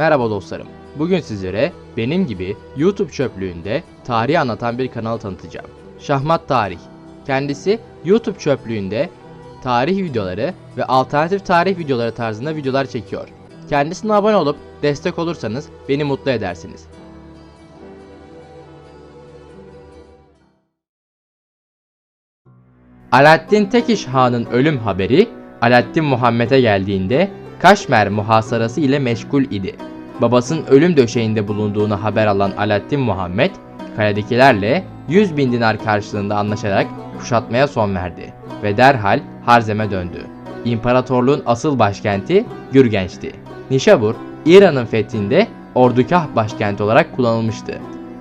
Merhaba dostlarım. Bugün sizlere benim gibi YouTube çöplüğünde tarihi anlatan bir kanal tanıtacağım. Şahmat Tarih. Kendisi YouTube çöplüğünde tarih videoları ve alternatif tarih videoları tarzında videolar çekiyor. Kendisine abone olup destek olursanız beni mutlu edersiniz. Alaaddin Tekiş Han'ın ölüm haberi Alaaddin Muhammed'e geldiğinde Kaşmer muhasarası ile meşgul idi. Babasının ölüm döşeğinde bulunduğunu haber alan Alaaddin Muhammed, kaledekilerle 100 bin dinar karşılığında anlaşarak kuşatmaya son verdi ve derhal Harzem'e döndü. İmparatorluğun asıl başkenti Gürgenç'ti. Nişabur, İran'ın fethinde ordugah başkenti olarak kullanılmıştı.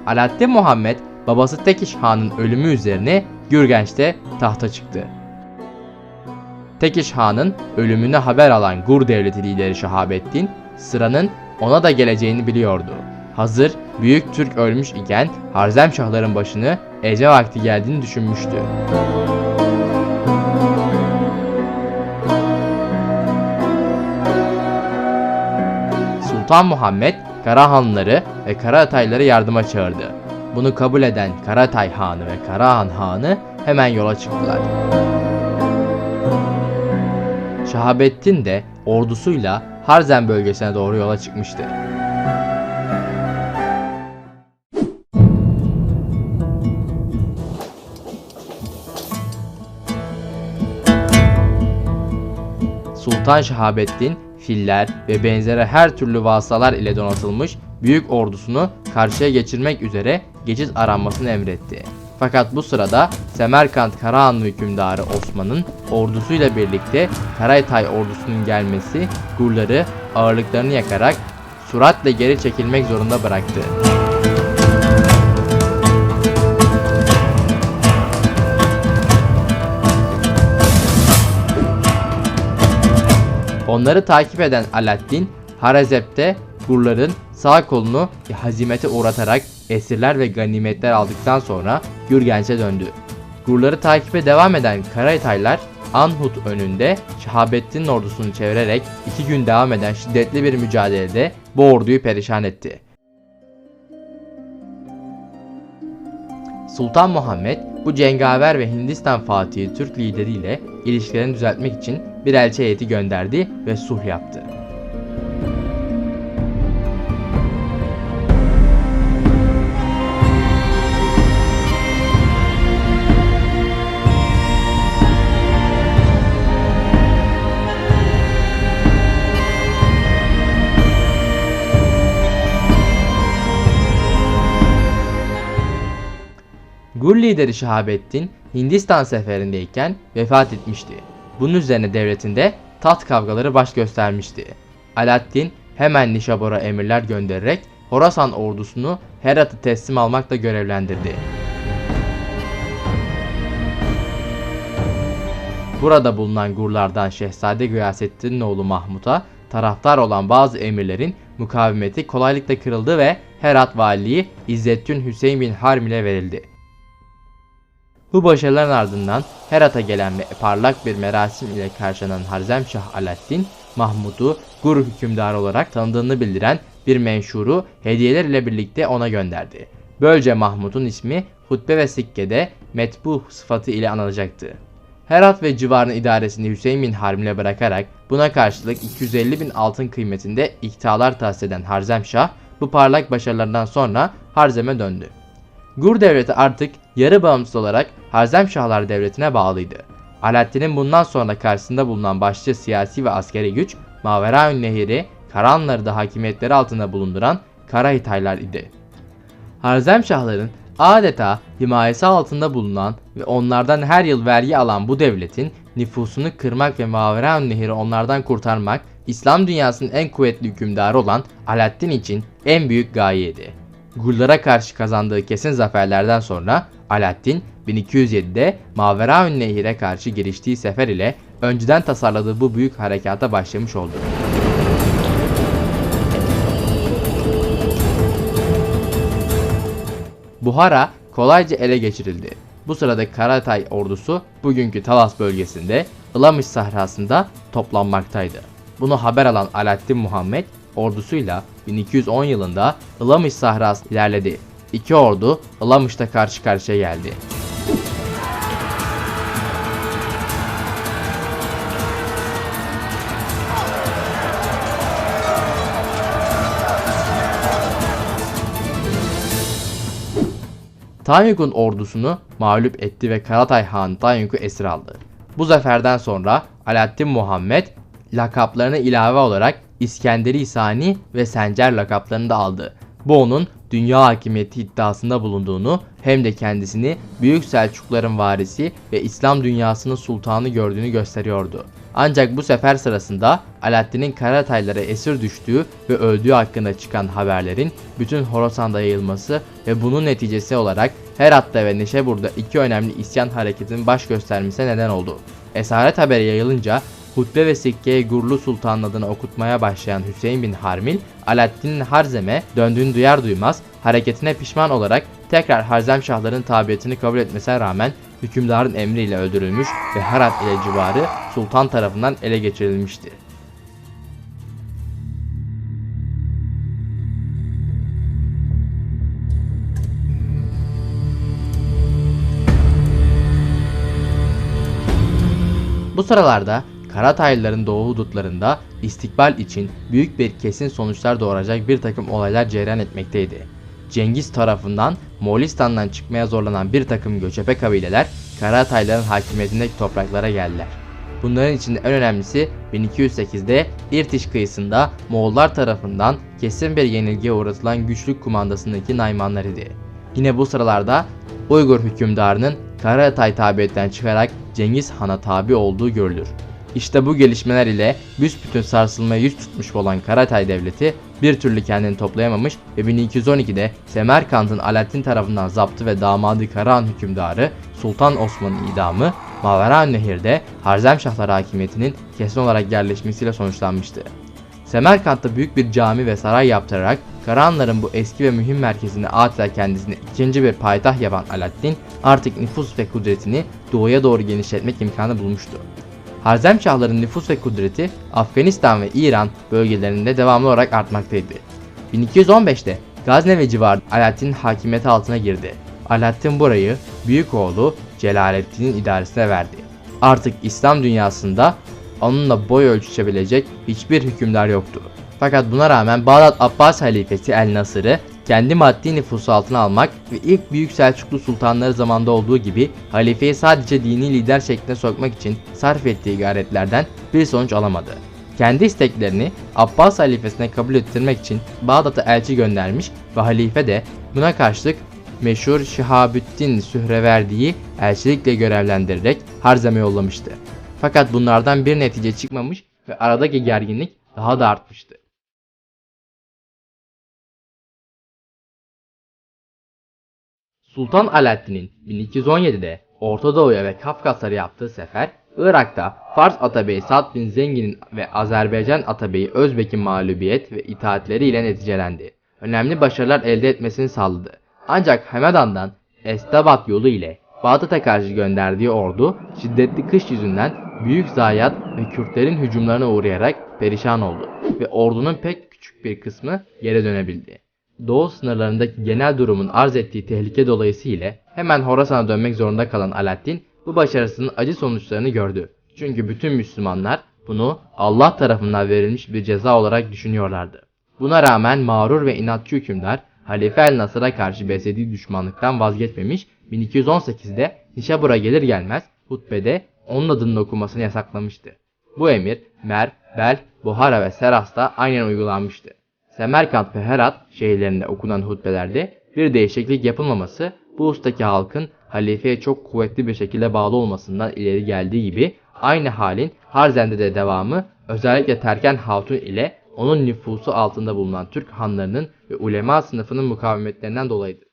Alaaddin Muhammed, babası Tekiş Han'ın ölümü üzerine Gürgenç'te tahta çıktı. Tekiş Han'ın ölümünü haber alan Gur devleti lideri Şahabettin, sıranın ona da geleceğini biliyordu. Hazır Büyük Türk ölmüş iken Harzemşahların başını ece vakti geldiğini düşünmüştü. Sultan Muhammed Karahanlıları ve Karahatayları yardıma çağırdı. Bunu kabul eden Karatay Hanı ve Karahan Hanı hemen yola çıktılar. Şahabettin de ordusuyla Harzem bölgesine doğru yola çıkmıştı. Sultan Şahabettin filler ve benzeri her türlü vasıtalar ile donatılmış büyük ordusunu karşıya geçirmek üzere geçit aranmasını emretti. Fakat bu sırada Semerkant Karahanlı hükümdarı Osman'ın ordusuyla birlikte Karaytay ordusunun gelmesi Gurları ağırlıklarını yakarak süratle geri çekilmek zorunda bıraktı. Onları takip eden Alaaddin, Harazep'te Gurların sağ kolunu hazimete uğratarak esirler ve ganimetler aldıktan sonra Gürgenç'e döndü. Gurları takibe devam eden Karaytaylar Anhut önünde Şahabettin'in ordusunu çevirerek iki gün devam eden şiddetli bir mücadelede bu orduyu perişan etti. Sultan Muhammed bu cengaver ve Hindistan Fatihi Türk lideriyle ilişkilerini düzeltmek için bir elçi heyeti gönderdi ve sulh yaptı. Gur lideri Şahabettin Hindistan seferindeyken vefat etmişti. Bunun üzerine devletinde taht kavgaları baş göstermişti. Alaaddin hemen Nişabur'a emirler göndererek Horasan ordusunu Herat'ı teslim almakla görevlendirdi. Burada bulunan Gurlardan Şehzade Gıyasettin'in oğlu Mahmut'a taraftar olan bazı emirlerin mukavemeti kolaylıkla kırıldı ve Herat valiliği İzzeddin Hüseyin bin Harm ile verildi. Bu başarıların ardından Herat'a gelen ve parlak bir merasim ile karşılanan Harzemşah Alaaddin, Mahmud'u Gur hükümdarı olarak tanıdığını bildiren bir menşuru hediyeler ile birlikte ona gönderdi. Böylece Mahmud'un ismi hutbe ve sikkede metbu sıfatı ile anılacaktı. Herat ve civarın idaresini Hüseyin bin Harm ile bırakarak buna karşılık 250 bin altın kıymetinde iktalar tahsis eden Harzemşah bu parlak başarılarından sonra Harzem'e döndü. Gur devleti artık yarı bağımsız olarak Harzemşahlar devletine bağlıydı. Alaaddin'in bundan sonra karşısında bulunan başlıca siyasi ve askeri güç Maveraün Nehri, Karanları da hakimiyetleri altında bulunduran Karahitaylar idi. Harzemşahların adeta himayesi altında bulunan ve onlardan her yıl vergi alan bu devletin nüfusunu kırmak ve Maveraün Nehri onlardan kurtarmak İslam dünyasının en kuvvetli hükümdarı olan Alaaddin için en büyük gayeydi. Gullara karşı kazandığı kesin zaferlerden sonra Alaaddin 1207'de Maveraün Nehir'e karşı giriştiği sefer ile önceden tasarladığı bu büyük harekata başlamış oldu. Buhara kolayca ele geçirildi. Bu sırada Karatay ordusu bugünkü Talas bölgesinde Ilamış sahrasında toplanmaktaydı. Bunu haber alan Alaaddin Muhammed ordusuyla 1210 yılında Ilamış sahrası ilerledi. İki ordu Ilamış'ta karşı karşıya geldi. Tanyuk'un ordusunu mağlup etti ve Karatay Han Tanyuk'u esir aldı. Bu zaferden sonra Alaaddin Muhammed lakaplarına ilave olarak İskenderi Sani ve Sencer lakaplarını da aldı. Bu onun dünya hakimiyeti iddiasında bulunduğunu hem de kendisini Büyük Selçukluların varisi ve İslam dünyasının sultanı gördüğünü gösteriyordu. Ancak bu sefer sırasında Alaaddin'in Karataylara esir düştüğü ve öldüğü hakkında çıkan haberlerin bütün Horasan'da yayılması ve bunun neticesi olarak Herat'ta ve Neşebur'da iki önemli isyan hareketinin baş göstermesine neden oldu. Esaret haberi yayılınca hutbe ve sikkeye Gurlu Sultan'ın adına okutmaya başlayan Hüseyin bin Harmil, Alaaddin'in Harzem'e döndüğünü duyar duymaz hareketine pişman olarak tekrar Harzem Şahların tabiyetini kabul etmesine rağmen hükümdarın emriyle öldürülmüş ve Herat ile civarı sultan tarafından ele geçirilmişti. Bu sıralarda Karataylıların doğu hudutlarında istikbal için büyük bir kesin sonuçlar doğuracak bir takım olaylar cereyan etmekteydi. Cengiz tarafından Moğolistan'dan çıkmaya zorlanan bir takım göçebe kabileler Karatayların hakimiyetindeki topraklara geldiler. Bunların içinde en önemlisi 1208'de İrtiş kıyısında Moğollar tarafından kesin bir yenilgiye uğratılan güçlük kumandasındaki Naymanlar idi. Yine bu sıralarda Uygur hükümdarının Karatay tabiyetten çıkarak Cengiz Han'a tabi olduğu görülür. İşte bu gelişmeler ile büsbütün sarsılmaya yüz tutmuş olan Karatay devleti bir türlü kendini toplayamamış ve 1212'de Semerkant'ın Alaaddin tarafından zaptı ve damadı Karahan hükümdarı Sultan Osman'ın idamı Mavera'n Nehir'de Harzemşahlar hakimiyetinin kesin olarak yerleşmesiyle sonuçlanmıştı. Semerkant'ta büyük bir cami ve saray yaptırarak Karahanların bu eski ve mühim merkezini adeta kendisine ikinci bir payitaht yapan Alaaddin artık nüfus ve kudretini doğuya doğru genişletmek imkanı bulmuştu. Harzemşahların nüfus ve kudreti Afganistan ve İran bölgelerinde devamlı olarak artmaktaydı. 1215'te Gazne ve civarı Alaaddin hakimiyeti altına girdi. Alaaddin burayı büyük oğlu Celaleddin'in idaresine verdi. Artık İslam dünyasında onunla boy ölçüşebilecek hiçbir hükümdar yoktu. Fakat buna rağmen Bağdat Abbas halifesi El Nasır'ı kendi maddi nüfusu altına almak ve ilk büyük Selçuklu sultanları zamanında olduğu gibi halifeyi sadece dini lider şekline sokmak için sarf ettiği gayretlerden bir sonuç alamadı. Kendi isteklerini Abbas halifesine kabul ettirmek için Bağdat'a elçi göndermiş ve halife de buna karşılık meşhur Şihabüddin Sühreverdi'yi elçilikle görevlendirerek Harzem'e yollamıştı. Fakat bunlardan bir netice çıkmamış ve aradaki gerginlik daha da artmıştı. Sultan Alaaddin'in 1217'de Orta Doğu'ya ve Kafkaslara yaptığı sefer, Irak'ta Fars Atabeyi Sad bin Zengin'in ve Azerbaycan Atabeyi Özbek'in mağlubiyet ve itaatleriyle neticelendi. Önemli başarılar elde etmesini sağladı. Ancak Hemedan'dan Estabat yolu ile Bağdat'a karşı gönderdiği ordu şiddetli kış yüzünden büyük zayiat ve Kürtlerin hücumlarına uğrayarak perişan oldu ve ordunun pek küçük bir kısmı geri dönebildi. Doğu sınırlarındaki genel durumun arz ettiği tehlike dolayısıyla hemen Horasan'a dönmek zorunda kalan Alaaddin bu başarısının acı sonuçlarını gördü. Çünkü bütün Müslümanlar bunu Allah tarafından verilmiş bir ceza olarak düşünüyorlardı. Buna rağmen mağrur ve inatçı hükümdar Halife el Nasır'a karşı beslediği düşmanlıktan vazgeçmemiş 1218'de Nişabur'a gelir gelmez hutbede onun adının okunmasını yasaklamıştı. Bu emir Mer, Bel, Buhara ve Seras'ta aynen uygulanmıştı. Semerkant ve Herat şehirlerinde okunan hutbelerde bir değişiklik yapılmaması bu ustaki halkın halifeye çok kuvvetli bir şekilde bağlı olmasından ileri geldiği gibi aynı halin Harzen'de de devamı özellikle Terken Hatun ile onun nüfusu altında bulunan Türk hanlarının ve ulema sınıfının mukavemetlerinden dolayıdır.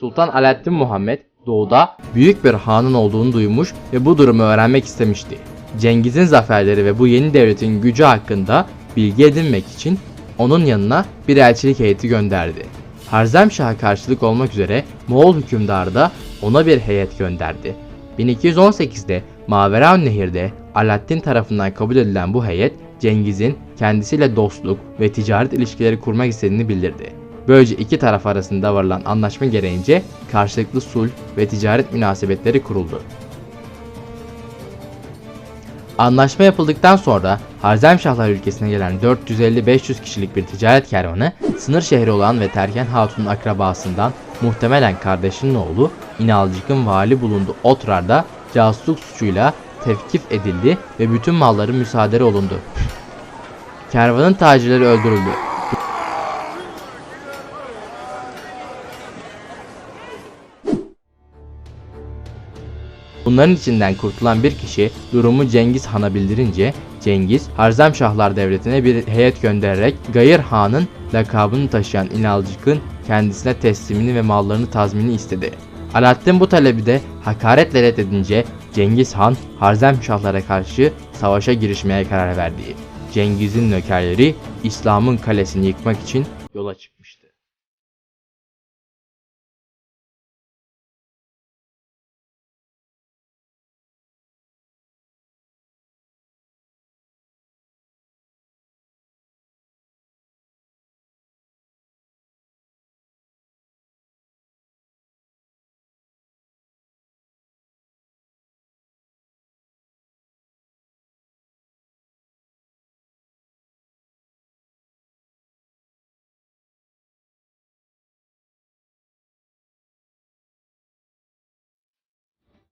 Sultan Alaaddin Muhammed doğuda büyük bir hanın olduğunu duymuş ve bu durumu öğrenmek istemişti. Cengiz'in zaferleri ve bu yeni devletin gücü hakkında bilgi edinmek için onun yanına bir elçilik heyeti gönderdi. Harzemşah'a karşılık olmak üzere Moğol hükümdarı da ona bir heyet gönderdi. 1218'de Maveraun Nehir'de Alaaddin tarafından kabul edilen bu heyet Cengiz'in kendisiyle dostluk ve ticaret ilişkileri kurmak istediğini bildirdi. Böylece iki taraf arasında varılan anlaşma gereğince karşılıklı sulh ve ticaret münasebetleri kuruldu. Anlaşma yapıldıktan sonra Harzemşahlar ülkesine gelen 450-500 kişilik bir ticaret kervanı sınır şehri olan ve Terken Hatun'un akrabasından muhtemelen kardeşinin oğlu İnalcık'ın vali bulunduğu Otrar'da casusluk suçuyla tevkif edildi ve bütün malları müsaade olundu. Kervanın tacirleri öldürüldü. Bunların içinden kurtulan bir kişi durumu Cengiz Han'a bildirince Cengiz Harzemşahlar devletine bir heyet göndererek Gayır Han'ın lakabını taşıyan İnalcık'ın kendisine teslimini ve mallarını tazmini istedi. Alaaddin bu talebi de hakaretle reddedince Cengiz Han Harzemşahlara karşı savaşa girişmeye karar verdi. Cengiz'in nökerleri İslam'ın kalesini yıkmak için yola çıkmıştı.